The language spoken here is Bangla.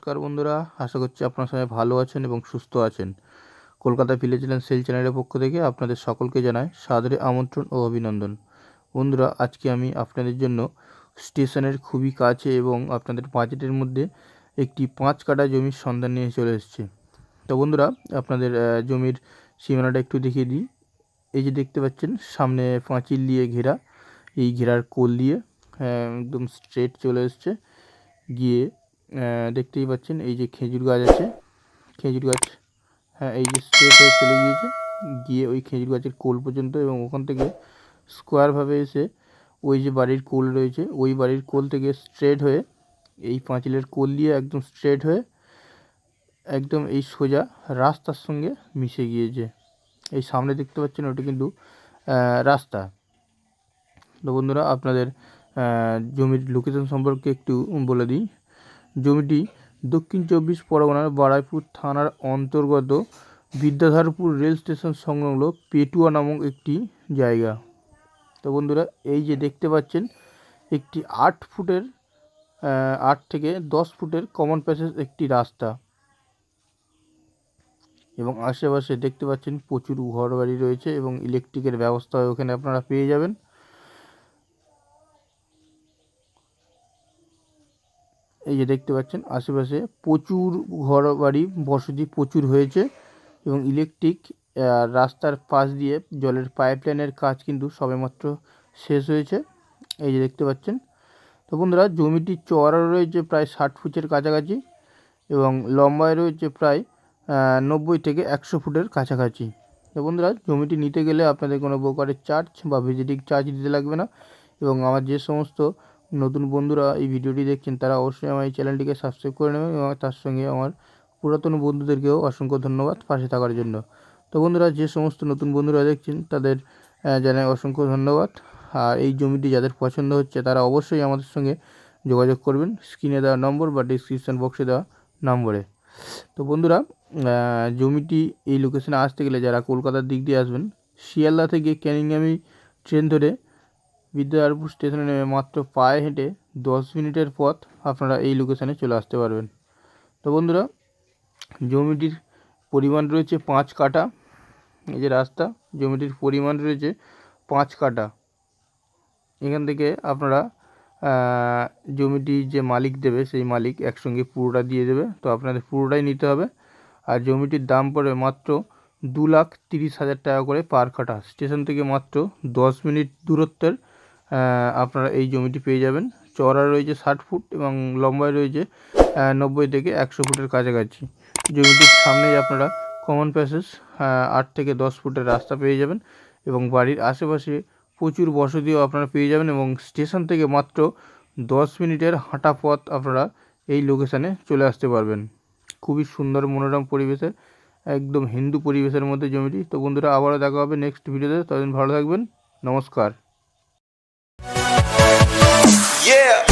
নমস্কার বন্ধুরা, আশা করছি আপনার সবাই ভালো আছেন এবং সুস্থ আছেন। কলকাতা ভিলেজ ল্যান্ড সেল চ্যানেলের পক্ষ থেকে আপনাদের সকলকে জানাই সাদরে আমন্ত্রণ ও অভিনন্দন। বন্ধুরা, আজকে আমি আপনাদের জন্য স্টেশনের খুবই কাছে এবং আপনাদের বাজেটের মধ্যে একটি পাঁচ কাটা জমির সন্ধান নিয়ে চলে এসেছি। তো বন্ধুরা, আপনাদের জমির সীমানাটা একটু দেখিয়ে দিই। এই যে দেখতে পাচ্ছেন, সামনে পাঁচিল দিয়ে ঘেরা, এই ঘেরার কোল দিয়ে একদম স্ট্রেট চলে এসছে। গিয়ে দেখতেই পাচ্ছেন, এই যে খেজুর গাছ আছে। খেজুর গাছ হ্যাঁ এই যে স্ট্রেট হয়ে চলে গিয়েছে। গিয়ে ওই খেজুর গাছের কোল পর্যন্ত এবং ওখান থেকে স্কোয়ারভাবে এসে ওই যে বাড়ির কোল রয়েছে, ওই বাড়ির কোল থেকে স্ট্রেট হয়ে এই পাঁচিলের কোল দিয়ে একদম স্ট্রেট হয়ে একদম এই সোজা রাস্তার সঙ্গে মিশে গিয়েছে। এই সামনে দেখতে পাচ্ছেন, ওটা কিন্তু রাস্তা। তো বন্ধুরা, আপনাদের জমির লোকেশন সম্পর্কে একটু বলে দিই। জমিটি দক্ষিণ চব্বিশ পরগনার বারাইপুর থানার অন্তর্গত বিদ্যাধরপুর রেল স্টেশন সংলগ্ন পেটুয়া নামক একটি জায়গা। তো বন্ধুরা, এই যে দেখতে পাচ্ছেন, একটি আট ফুটের আট থেকে দশ ফুটের কমন প্যাসেজ একটি রাস্তা। এবং আশেপাশে দেখতে পাচ্ছেন প্রচুর ঘর বাড়ি রয়েছে এবং ইলেকট্রিকের ব্যবস্থা ওখানে আপনারা পেয়ে যাবেন। এই যে দেখতে পাচ্ছেন, আশেপাশে প্রচুর ঘর বাড়ি বসতি প্রচুর হয়েছে এবং ইলেকট্রিক রাস্তার পাশ দিয়ে জলের পাইপলাইনের কাজ কিন্তু সবেমাত্র শেষ হয়েছে। এই যে দেখতে পাচ্ছেন, তো বন্ধুরা, জমিটি চওড়া রয়েছে প্রায় ষাট ফুটের কাছাকাছি এবং লম্বায় রয়েছে প্রায় নব্বই থেকে একশো ফুটের কাছাকাছি। তো বন্ধুরা, জমিটি নিতে গেলে আপনাদের কোনো প্রকারের চার্জ বা ভিজিটিং চার্জ দিতে লাগবে না এবং আমার যে সমস্ত নতুন বন্ধুরা এই ভিডিওটি দেখছেন, তারা অবশ্যই আমার এই চ্যানেলটিকে সাবস্ক্রাইব করে নেবেন এবং তার সঙ্গে আমার পুরাতন বন্ধুদেরকেও অসংখ্য ধন্যবাদ পাশে থাকার জন্য। তো বন্ধুরা, যে সমস্ত নতুন বন্ধুরা দেখছেন, তাদের জানাই অসংখ্য ধন্যবাদ। আর এই জমিটি যাদের পছন্দ হচ্ছে, তারা অবশ্যই আমাদের সঙ্গে যোগাযোগ করবেন। স্ক্রিনে দেওয়া নম্বর বা ডিসক্রিপশান বক্সে দেওয়া নম্বরে তো বন্ধুরা জমিটি এই লোকেশনে আসতে গেলে যারা কলকাতার দিক দিয়ে আসবেন, শিয়ালদা থেকে ক্যানিংগামি ট্রেন ধরে বিদ্যাধরপুর স্টেশনে নেমে মাত্র পায়ে হেঁটে দশ মিনিটের পথ আপনারা এই লোকেশানে চলে আসতে পারবেন। তো বন্ধুরা, জমিটির পরিমাণ রয়েছে পাঁচ কাঠা। এই যে রাস্তা, জমিটির পরিমাণ রয়েছে পাঁচ কাঠা। এখান থেকে আপনারা জমিটি যে মালিক দেবে, সেই মালিক একসঙ্গে পুরোটা দিয়ে দেবে। তো আপনাদের পুরোটাই নিতে হবে। আর জমিটির দাম পড়বে মাত্র দু লাখ তিরিশ হাজার টাকা করে পার কাঠা। স্টেশন থেকে মাত্র দশ মিনিট দূরত্বের আপনারা এই জমিটি পেয়ে যাবেন। চওড়া রয়েছে ষাট ফুট এবং লম্বায় রয়েছে নব্বই থেকে একশো ফুটের কাছাকাছি। জমিটির সামনেই আপনারা কমন প্যাসেজ আট থেকে দশ ফুটের রাস্তা পেয়ে যাবেন এবং বাড়ির আশেপাশে প্রচুর বসতিও আপনারা পেয়ে যাবেন এবং স্টেশন থেকে মাত্র দশ মিনিটের হাঁটা পথ আপনারা এই লোকেশানে চলে আসতে পারবেন। খুবই সুন্দর মনোরম পরিবেশে, একদম হিন্দু পরিবেশের মধ্যে জমিটি। তো বন্ধুরা, আবারও দেখা হবে নেক্সট ভিডিওতে ততদিন ভালো থাকবেন। নমস্কার। Yeah.